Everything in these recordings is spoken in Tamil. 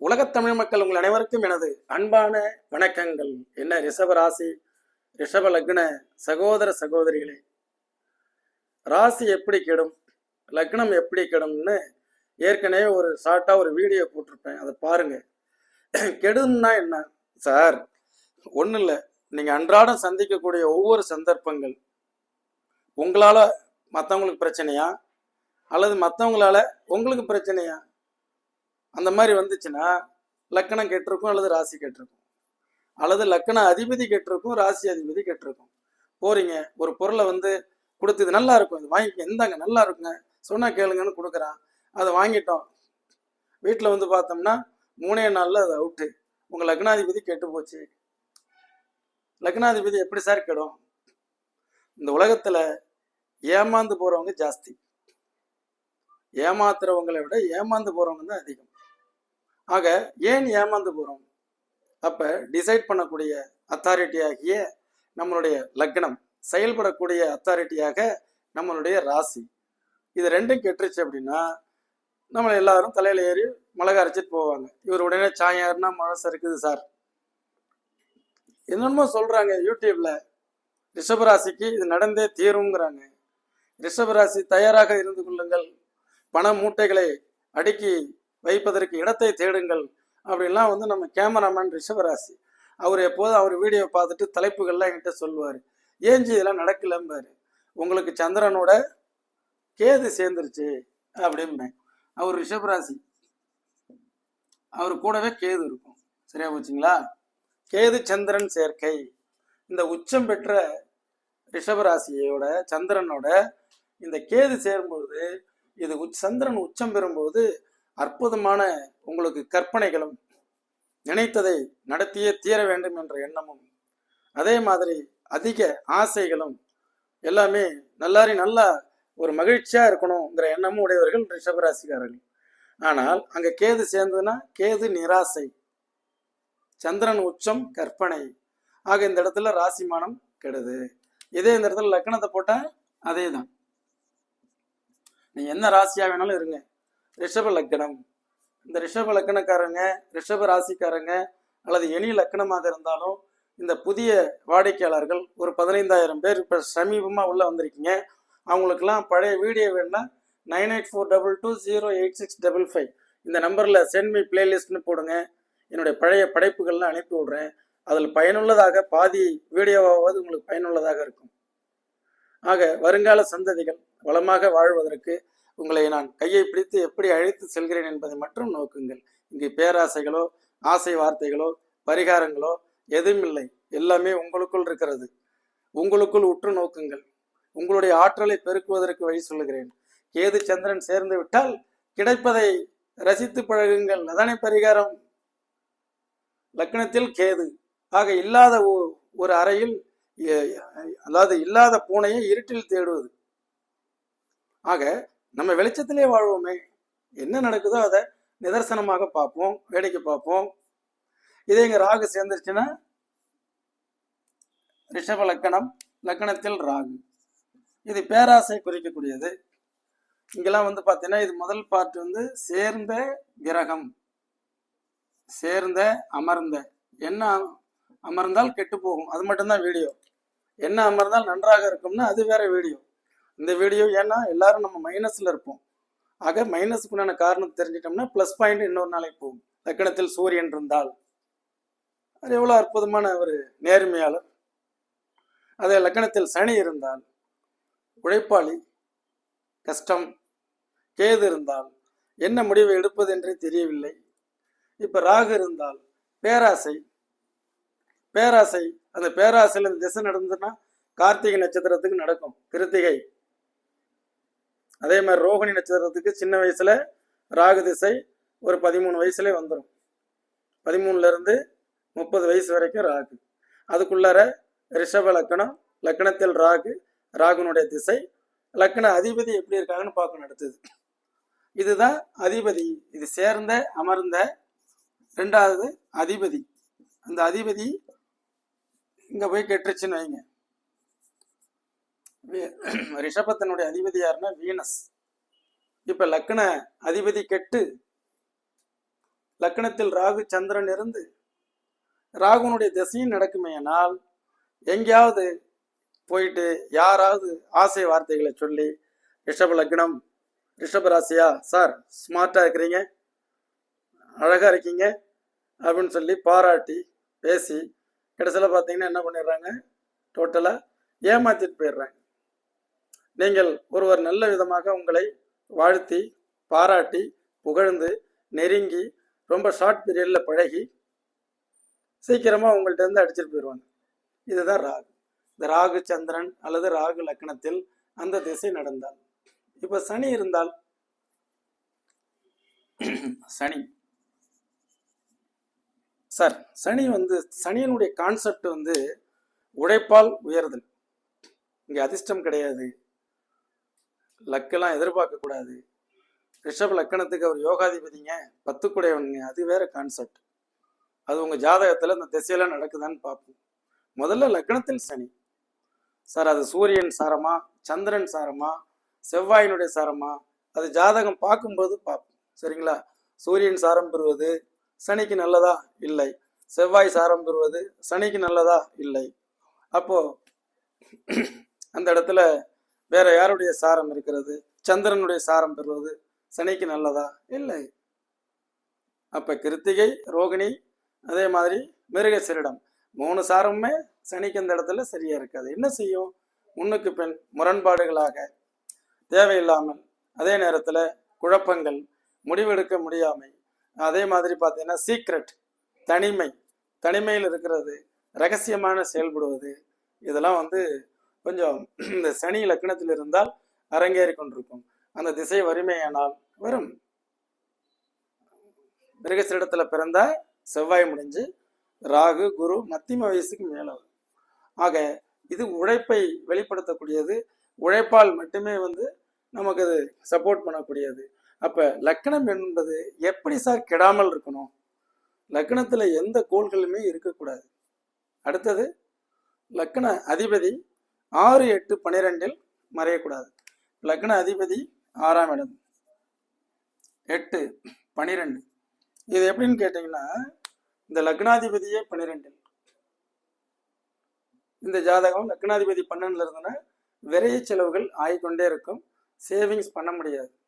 உலகத் தமிழ் மக்கள் உங்கள் அனைவருக்கும் எனது அன்பான வணக்கங்கள். என்ன ரிஷப ராசி ரிஷப லக்ன சகோதர சகோதரிகளே ராசி எப்படி கெடும் லக்னம் எப்படி கெடும்னு ஏற்கனவே ஒரு ஷார்ட்டாக ஒரு வீடியோ போட்டிருப்பேன். அதை பாருங்க. கெடும்னா என்ன? சார் ஒன்றும் இல்லை. நீங்கள் அன்றாடம் சந்திக்கக்கூடிய ஒவ்வொரு சந்தர்ப்பங்கள் உங்களால் மற்றவங்களுக்கு பிரச்சனையா? அல்லது மற்றவங்களால உங்களுக்கு பிரச்சனையா? அந்த மாதிரி வந்துச்சுன்னா லக்கணம் கெட்டிருக்கும் அல்லது ராசி கெட்டிருக்கும். அல்லது லக்கண அதிபதி கெட்டிருக்கும் ராசி அதிபதி கெட்டிருக்கும். போறீங்க ஒரு பொருளை வந்து கொடுத்து இது நல்லா இருக்கும் இது வாங்கிக்க எந்தாங்க நல்லா இருக்குங்க சொன்னா கேளுங்கன்னு கொடுக்குறான். அதை வாங்கிட்டோம். வீட்டில் வந்து பார்த்தோம்னா மூணே நாளில் அது அவுட்டு உங்கள் லக்னாதிபதி கெட்டு போச்சு. லக்னாதிபதி எப்படி சார் கெடும்? இந்த உலகத்தில் ஏமாந்து போகிறவங்க ஜாஸ்தி. ஏமாத்துறவங்களை விட ஏமாந்து போகிறவங்க தான் அதிகம். ஆக ஏன் ஏமாந்து போகிறோம் அப்போ டிசைட் பண்ணக்கூடிய அத்தாரிட்டியாகிய நம்மளுடைய லக்னம் செயல்படக்கூடிய அத்தாரிட்டியாக நம்மளுடைய ராசி. இது ரெண்டும் கெட்டுருச்சு அப்படின்னா நம்ம எல்லாரும் தலையில் ஏறி மிளகா அரைச்சிட்டு போவாங்க. இவர் உடனே சாயாருன்னா மழை சறுக்குது சார். என்னென்னமோ சொல்கிறாங்க யூடியூப்பில் ரிஷபராசிக்கு இது நடந்தே தீருங்கிறாங்க ரிஷபராசி தயாராக இருந்து கொள்ளுங்கள். பண மூட்டைகளை அடுக்கி வைப்பதற்கு இடத்தை தேடுங்கள் அப்படின்லாம் வந்து நம்ம கேமராமேன் ரிஷபராசி. அவர் எப்போதும் அவர் வீடியோ பார்த்துட்டு தலைப்புகள்லாம் என்கிட்ட சொல்லுவார். ஏஞ்சி இதெல்லாம் நடக்கலம்பாரு. உங்களுக்கு சந்திரனோட கேது சேர்ந்துருச்சு அப்படிம்பேன். அவர் ரிஷபராசி. அவர் கூடவே கேது இருக்கும். சரியா போச்சுங்களா? கேது சந்திரன் சேர்க்கை. இந்த உச்சம் பெற்ற ரிஷபராசியோட சந்திரனோட இந்த கேது சேரும்பொழுது இது உச் சந்திரன் உச்சம் பெறும்போது அற்புதமான உங்களுக்கு கற்பனைகளும் நினைத்ததை நடத்தியே தீர வேண்டும் என்ற எண்ணமும் அதே மாதிரி அதிக ஆசைகளும் எல்லாமே நல்லாரி நல்லா ஒரு மகிழ்ச்சியா இருக்கணுங்கிற எண்ணமும் உடையவர்கள் ரிஷபராசிக்காரர்கள். ஆனால் அங்க கேது சேர்ந்ததுன்னா கேது நிராசை சந்திரன் உச்சம் கற்பனை. ஆக இந்த இடத்துல ராசிமானம் கெடுது. இதே இந்த இடத்துல லக்கணத்தை போட்டா அதே தான் நீ என்ன ராசியா வேணாலும் இருங்க. ரிஷப லக்கணம் இந்த ரிஷப லக்கணக்காரங்க ரிஷப ராசிக்காரங்க அல்லது எளிய லக்கணமாக இருந்தாலும் இந்த புதிய வாடிக்கையாளர்கள் ஒரு பதினைந்தாயிரம் பேர் இப்போ சமீபமாக உள்ளே வந்திருக்கீங்க. அவங்களுக்கெல்லாம் பழைய வீடியோ வேணும்னா nine eight four double two zero eight six double five. இந்த நம்பரில் சென்ட் மீ பிளேலிஸ்ட்னு போடுங்க. என்னுடைய பழைய படைப்புகள்லாம் அனுப்பி விட்றேன். அதில் பயனுள்ளதாக பாதி வீடியோவாவது உங்களுக்கு பயனுள்ளதாக இருக்கும். ஆக வருங்கால சந்ததிகள் வளமாக வாழ்வதற்கு உங்களை நான் கையை பிடித்து எப்படி அழைத்து செல்கிறேன் என்பதை மட்டும் நோக்குங்கள். இங்கு பேராசைகளோ ஆசை வார்த்தைகளோ பரிகாரங்களோ எதுவும் இல்லை. எல்லாமே உங்களுக்குள் இருக்கிறது. உங்களுக்குள் உற்று நோக்குங்கள். உங்களுடைய ஆற்றலை பெருக்குவதற்கு வழி சொல்லுகிறேன். கேது சந்திரன் சேர்ந்து விட்டால் கிடைப்பதை ரசித்து பழகுங்கள். அதானே பரிகாரம்? லக்னத்தில் கேது. ஆக இல்லாத ஒ- ஒரு அறையில் அதாவது இல்லாத பூனையை இருட்டில் தேடுவது. ஆக நம்ம வெளிச்சத்திலே வாழ்வோமே. என்ன நடக்குதோ அதை நிதர்சனமாக பார்ப்போம் வேடிக்கை பார்ப்போம். இதே இங்க ராகு சேர்ந்துருச்சுன்னா ரிஷப லக்கணம் லக்கணத்தில் ராகு. இது பேராசை குறிக்கக்கூடியது. இங்கெல்லாம் வந்து பார்த்தீங்கன்னா இது முதல் பார்ட் வந்து சேர்ந்த கிரகம். சேர்ந்த அமர்ந்த. என்ன அமர்ந்தால் கெட்டு போகும். அது மட்டும்தான் வீடியோ என்ன அமர்ந்தால் நன்றாக இருக்கும்னா அது வேற வீடியோ இந்த வீடியோ ஏன்னா எல்லாரும் நம்ம மைனஸ்ல இருப்போம். ஆக மைனஸுக்குண்டான காரணம் தெரிஞ்சிட்டோம்னா ப்ளஸ் பாயிண்ட் இன்னொரு நாளைக்கு போகும். லக்கணத்தில் சூரியன் இருந்தால். அது எவ்வளோ அற்புதமான ஒரு நேர்மையாளர். அதே லக்கணத்தில் சனி இருந்தால் உழைப்பாளி கஷ்டம் கேது இருந்தால் என்ன முடிவை எடுப்பது என்றே தெரியவில்லை. இப்போ ராகு இருந்தால் பேராசை. பேராசை அந்த பேராசையில் இந்த திசை நடந்ததுன்னா கார்த்திகை நட்சத்திரத்துக்கு நடக்கும். கிருத்திகை. அதே மாதிரி ரோகிணி நட்சத்திரத்துக்கு சின்ன வயசுல ராகு திசை ஒரு பதிமூணு வயசுலேயே வந்துடும் பதிமூணுல இருந்து முப்பது வயசு வரைக்கும் ராகு. அதுக்குள்ளார ரிஷப லக்கணம் லக்கணத்தில் ராகு ராகுனுடைய திசை லக்கண அதிபதி எப்படி இருக்காங்கன்னு பார்க்கணும் அடுத்தது. இதுதான் அதிபதி. இது சேர்ந்த அமர்ந்த ரெண்டாவது அதிபதி. அந்த அதிபதி இங்க போய் கெட்டுருச்சுன்னு வைங்க. ரிஷபத்தினுடைய அதிபதி யாருன்னா வீனஸ். இப்ப லக்ன அதிபதி கெட்டு லக்னத்தில் ராகு சந்திரன் இருந்து ராகுனுடைய திசையும் நடக்குமேனால் எங்கேயாவது போயிட்டு யாராவது ஆசை வார்த்தைகளை சொல்லி ரிஷப லக்னம் ரிஷப ராசியா சார் ஸ்மார்ட்டாக இருக்கிறீங்க அழகாக இருக்கீங்க அப்படின்னு சொல்லி பாராட்டி பேசி கடைசியில் பார்த்தீங்கன்னா என்ன பண்ணிடுறாங்க டோட்டலாக ஏமாத்திட்டு போயிடுறாங்க. நீங்கள் ஒருவர் நல்ல விதமாக உங்களை வாழ்த்தி பாராட்டி புகழ்ந்து நெருங்கி ரொம்ப ஷார்ட் பீரியடில் பழகி சீக்கிரமாக உங்கள்கிட்ட இருந்து அடிச்சிட்டு போயிடுவாங்க இதுதான் ராகு. இந்த ராகு சந்திரன் அல்லது ராகு லக்னத்தில் அந்த திசை நடந்தால். இப்போ சனி இருந்தால் சனி. சார் சனி வந்து சனியினுடைய கான்செப்ட் வந்து உழைப்பால் உயர்தல். இங்கே அதிர்ஷ்டம் கிடையாது. லக்கெல்லாம் எதிர்பார்க்கக்கூடாது ரிஷப் லக்கணத்துக்கு அவர் யோகாதிபதிங்க பத்துக்குடையவனுங்க அது வேற கான்செப்ட் அது உங்கள் ஜாதகத்தில் இந்த திசையெல்லாம் நடக்குதான்னு பார்ப்போம். முதல்ல லக்னத்தில் சனி. சார் அது சூரியன் சாரமா சந்திரன் சாரமா செவ்வாயினுடைய சாரமா? அது ஜாதகம் பார்க்கும்போது பார்ப்போம். சரிங்களா? சூரியன் சாரம் பெறுவது சனிக்கு நல்லதா? இல்லை. செவ்வாய் சாரம் பெறுவது சனிக்கு நல்லதா? இல்லை. அப்போ அந்த இடத்துல வேற யாருடைய சாரம் இருக்கிறது? சந்திரனுடைய சாரம் பெறுவது சனிக்கு நல்லதா? இல்லை. அப்ப கிருத்திகை ரோகிணி அதே மாதிரி மிருகசரிடம் மூணு சாரமுமே சனிக்கு இந்த இடத்துல சரியா இருக்காது. என்ன செய்யும்? முன்னுக்கு பின் முரண்பாடுகளாக தேவையில்லாமல் அதே நேரத்துல குழப்பங்கள் முடிவெடுக்க முடியாமை அதே மாதிரி பார்த்தீங்கன்னா சீக்ரெட் தனிமை தனிமையில் இருக்கிறது ரகசியமான செயல்படுவது இதெல்லாம் வந்து கொஞ்சம் இந்த சனி லக்னத்தில் இருந்தால் அரங்கேறி கொண்டிருக்கும். அந்த திசை வறுமையானால் வரும் மிருகசிடத்துல பிறந்தா செவ்வாய் முடிஞ்சு ராகு குரு மத்தியம வயசுக்கு மேல வரும் ஆக இது உழைப்பை வெளிப்படுத்தக்கூடியது. உழைப்பால் மட்டுமே வந்து நமக்கு அது சப்போர்ட் பண்ணக்கூடியது. அப்ப லக்கணம் என்பது எப்படி சார் கெடாமல் இருக்கணும்? லக்கணத்துல எந்த கோள்களுமே இருக்கக்கூடாது. அடுத்தது லக்கண அதிபதி ஆறு எட்டு பன்னிரெண்டில் மறையக்கூடாது. லக்ன அதிபதி ஆறாம் இடம். எட்டு பனிரெண்டு. இது எப்படின்னு கேட்டிங்கன்னா இந்த லக்னாதிபதியே பன்னிரெண்டில் இந்த ஜாதகம் லக்னாதிபதி பன்னெண்டுல இருந்தனா விரைய செலவுகள் ஆகிக்கொண்டே இருக்கும். சேவிங்ஸ் பண்ண முடியாது.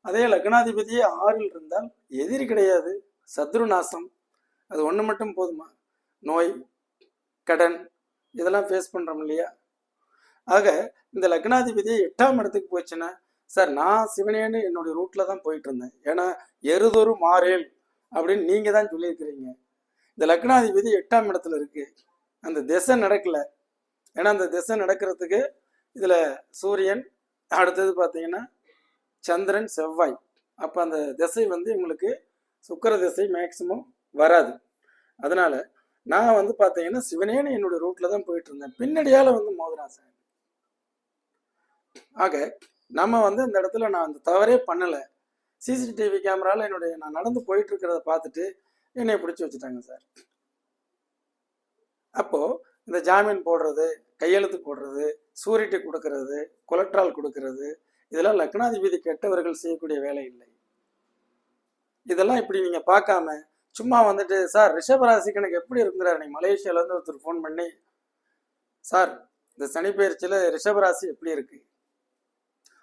அதே லக்னாதிபதியே ஆறில் இருந்தால் எதிரி கிடையாது. சத்ரு நாசம். அது ஒன்று மட்டும் போதுமா? நோய் கடன் இதெல்லாம் ஃபேஸ் பண்ணுறோம் இல்லையா? ஆக இந்த லக்னாதிபதி எட்டாம் இடத்துக்கு போச்சுன்னா சார் நான் சிவனேன்னு என்னுடைய ரூட்ல தான் போயிட்டு இருந்தேன் ஏன்னா எருதொரு மாறேல் அப்படின்னு நீங்க தான் சொல்லியிருக்கிறீங்க. இந்த லக்னாதிபதி எட்டாம் இடத்துல இருக்கு. அந்த திசை நடக்கல. ஏன்னா அந்த திசை நடக்கிறதுக்கு இதுல சூரியன் அடுத்தது பார்த்தீங்கன்னா சந்திரன் செவ்வாய். அப்போ அந்த திசை வந்து உங்களுக்கு சுக்கிர திசை மேக்சிமம் வராது. அதனால நான் வந்து பார்த்தீங்கன்னா சிவனேன்னு என்னோட ரூட்ல தான் போயிட்டு இருந்தேன். பின்னடியால வந்து மோதிரான் சார் ஆக நம்ம வந்து இந்த இடத்துல நான் அந்த தவறே பண்ணலை. சிசிடிவி கேமரால என்னுடைய நான் நடந்து போயிட்டு இருக்கிறத பார்த்துட்டு என்னை பிடிச்சி வச்சுட்டாங்க சார். அப்போ இந்த ஜாமீன் போடுறது கையெழுத்து போடுறது சூரிட்டி கொடுக்கறது கொலட்ரால் கொடுக்கறது இதெல்லாம் லக்னாதிபதி கெட்டவர்கள் செய்யக்கூடிய வேலை இல்லை. இதெல்லாம் இப்படி நீங்க பார்க்காம சும்மா வந்துட்டு சார் ரிஷபராசிக்கு எனக்கு எப்படி இருக்குங்கிறார்? நீ மலேசியால இருந்து ஒருத்தர் ஃபோன் பண்ணி சார் இந்த சனி பயிற்சியில ரிஷபராசி எப்படி இருக்கு?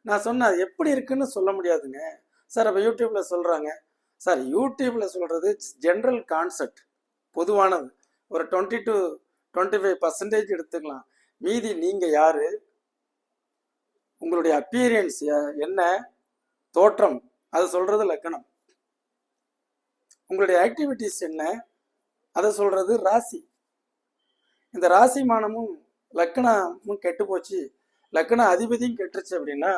நான் சொன்னேன் அது எப்படி இருக்குன்னு சொல்ல முடியாதுங்க. சார் அப்போ யூடியூப்ல சொல்றாங்க. சார் யூடியூப்ல சொல்றது ஜென்ரல் கான்செப்ட் பொதுவானது. ஒரு twenty to twenty five percentage எடுத்துக்கலாம். மீதி நீங்க யாரு? உங்களுடைய அப்பீரியன்ஸ் என்ன? தோற்றம். அது சொல்றது லக்கணம். உங்களுடைய ஆக்டிவிட்டிஸ் என்ன? அதை சொல்றது ராசி. இந்த ராசி மானமும் லக்கணமும் கெட்டு போச்சு. லக்கண அதிபதியும் கெட்டுருச்சு அப்படின்னா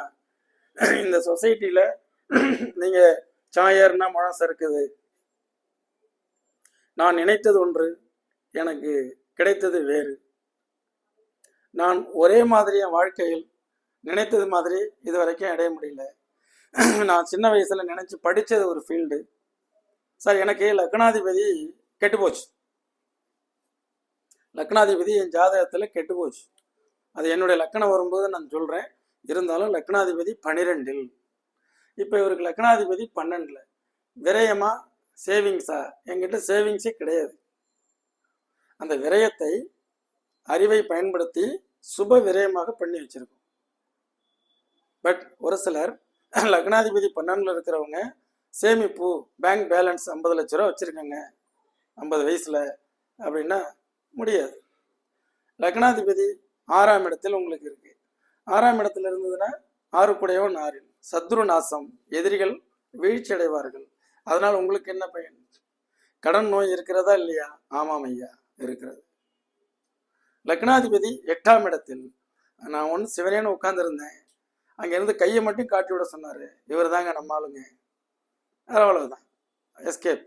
இந்த சொசைட்டில நீங்க சாயர்னா முழம் சறுக்குது. நான் நினைத்தது ஒன்று எனக்கு கிடைத்தது வேறு. நான் ஒரே மாதிரி என் வாழ்க்கையில் நினைத்தது மாதிரி இது வரைக்கும் அடைய முடியல. நான் சின்ன வயசுல நினைச்சு படிச்சது ஒரு ஃபீல்டு சார் எனக்கு லக்னாதிபதி கெட்டு போச்சு. லக்னாதிபதி என் ஜாதகத்தில் கெட்டு போச்சு. அது என்னுடைய லக்கணம் வரும்போது நான் சொல்கிறேன் இருந்தாலும் லக்னாதிபதி பனிரெண்டில் இப்போ இவருக்கு லக்னாதிபதி பன்னெண்டில். விரயமா? சேவிங்ஸா என்கிட்ட சேவிங்ஸே கிடையாது. அந்த விரயத்தை அறிவை பயன்படுத்தி சுப விரயமாக பண்ணி வச்சிருக்கோம். பட் ஒரு சிலர் லக்னாதிபதி பன்னெண்டில் இருக்கிறவங்க சேமிப்பு பேங்க் பேலன்ஸ் ஐம்பது லட்ச ரூபா வச்சுருக்கேங்க. ஐம்பது வயசில் அப்படின்னா முடியாது. லக்னாதிபதி ஆறாம் இடத்தில் உங்களுக்கு இருக்குது ஆறாம் இடத்துல இருந்ததுன்னா ஆறுக்குடையவன் ஆறில் சத்ரு நாசம் எதிரிகள் வீழ்ச்சி அடைவார்கள். அதனால் உங்களுக்கு என்ன பயன்? கடன் நோய் இருக்கிறதா இல்லையா? ஆமாம் ஐயா இருக்கிறது. லக்னாதிபதி எட்டாம் இடத்தில் நான் ஒன்று சிவனேன்னு உட்காந்துருந்தேன் அங்கேருந்து கையை மட்டும் காட்டி விட சொன்னார். இவர் தாங்க நம்ம ஆளுங்க. அவ்வளவுதான் எஸ்கேப்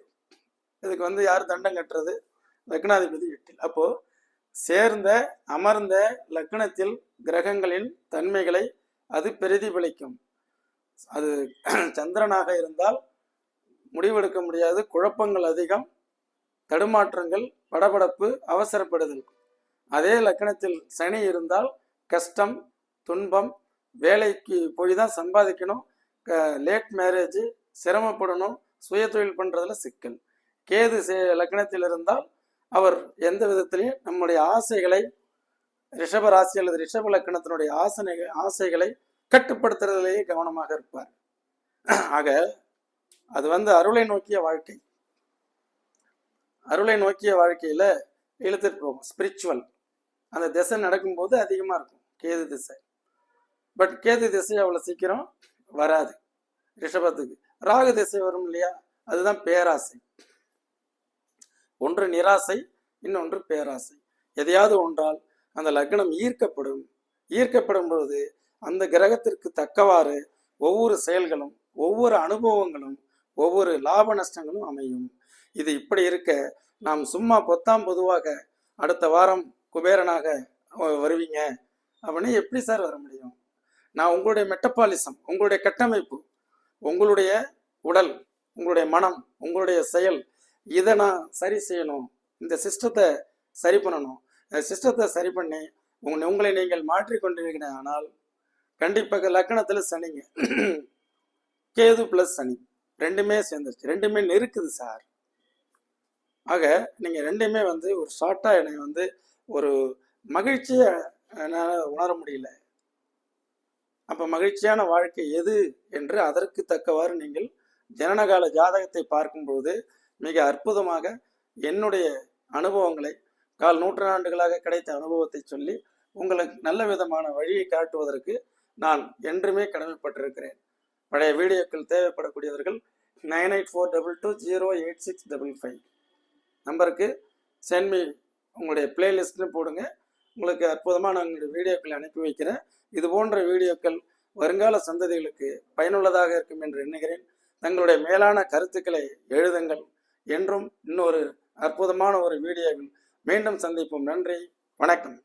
இதுக்கு வந்து யார் தண்டம் கட்டுறது? லக்னாதிபதி எட்டில் அப்போ சேர்ந்த அமர்ந்த லக்னத்தில் கிரகங்களின் தன்மைகளை அது பிரதிபலிக்கும். அது சந்திரனாக இருந்தால் முடிவெடுக்க முடியாது. குழப்பங்கள் அதிகம். தடுமாற்றங்கள் படபடப்பு அவசரப்படுதல். அதே லக்கணத்தில் சனி இருந்தால் கஷ்டம் துன்பம் வேலைக்கு போய் தான் சம்பாதிக்கணும். லேட் மேரேஜ் சிரமப்படணும் சுய தொழில் பண்றதுல சிக்கல். கேது லக்னத்தில் இருந்தால் அவர் எந்த விதத்திலையும் நம்முடைய ஆசைகளை ரிஷப ராசி அல்லது ரிஷப லக்கணத்தினுடைய ஆசனை ஆசைகளை கட்டுப்படுத்துறதுலேயே கவனமாக இருப்பார். ஆக அது வந்து அருளை நோக்கிய வாழ்க்கை. அருளை நோக்கிய வாழ்க்கையில இழுத்துட்டு போகும் ஸ்பிரிச்சுவல் அந்த திசை நடக்கும்போது அதிகமா இருக்கும் கேது திசை. பட் கேது திசை அவ்வளவு சீக்கிரம் வராது ரிஷபத்துக்கு. ராகு திசை வரும் இல்லையா? அதுதான் பேராசை. ஒன்று நிராசை இன்னொன்று பேராசை. எதையாவது ஒன்றால் அந்த லக்னம் ஈர்க்கப்படும். ஈர்க்கப்படும் பொழுது அந்த கிரகத்திற்கு தக்கவாறு ஒவ்வொரு செயல்களும் ஒவ்வொரு அனுபவங்களும் ஒவ்வொரு லாப நஷ்டங்களும் அமையும். இது இப்படி இருக்க நாம் சும்மா பொத்தாம் பொதுவாக அடுத்த வாரம் குபேரனாக வருவீங்க. அப்படின்னு எப்படி சார் வர முடியும்? நான் உங்களுடைய மெட்டபாலிசம் உங்களுடைய கட்டமைப்பு உங்களுடைய உடல் உங்களுடைய மனம் உங்களுடைய செயல் இதை நான் சரி செய்யணும். இந்த சிஸ்டத்தை சரி பண்ணணும். இந்த சிஸ்டத்தை சரி பண்ணி உங்க உங்களை நீங்கள் மாற்றிக்கொண்டிருக்கிறேன் ஆனால் கண்டிப்பாக லக்கணத்தில் சனிங்க. கேது பிளஸ் சனி. ரெண்டுமே சேர்ந்துருச்சு. ரெண்டுமே நெருக்குது சார். ஆக நீங்கள் ரெண்டுமே வந்து ஒரு ஷார்ட்டாக என்னை வந்து ஒரு மகிழ்ச்சியை என்னால் உணர முடியல. அப்போ மகிழ்ச்சியான வாழ்க்கை எது என்று அதற்கு தக்கவாறு நீங்கள் ஜனனகால ஜாதகத்தை பார்க்கும்போது மிக அற்புதமாக என்னுடைய அனுபவங்களை கால் நூற்றாண்டுகளாக கிடைத்த அனுபவத்தை சொல்லி உங்களுக்கு நல்ல விதமான வழியை காட்டுவதற்கு நான் என்றுமே கடமைப்பட்டிருக்கிறேன். பழைய வீடியோக்கள் தேவைப்படக்கூடியவர்கள் nine eight four double two zero eight six double five நம்பருக்கு சென்மி உங்களுடைய பிளேலிஸ்ட்னு போடுங்க. உங்களுக்கு அற்புதமாக நான் உங்களுடைய வீடியோக்களை அனுப்பி வைக்கிறேன். இது போன்ற வீடியோக்கள் வருங்கால சந்ததிகளுக்கு பயனுள்ளதாக இருக்கும் என்று எண்ணுகிறேன். தங்களுடைய மேலான கருத்துக்களை எழுதுங்கள் என்றும் இன்னொரு அற்புதமான ஒரு வீடியோவில் மீண்டும் சந்திப்போம். நன்றி. வணக்கம்.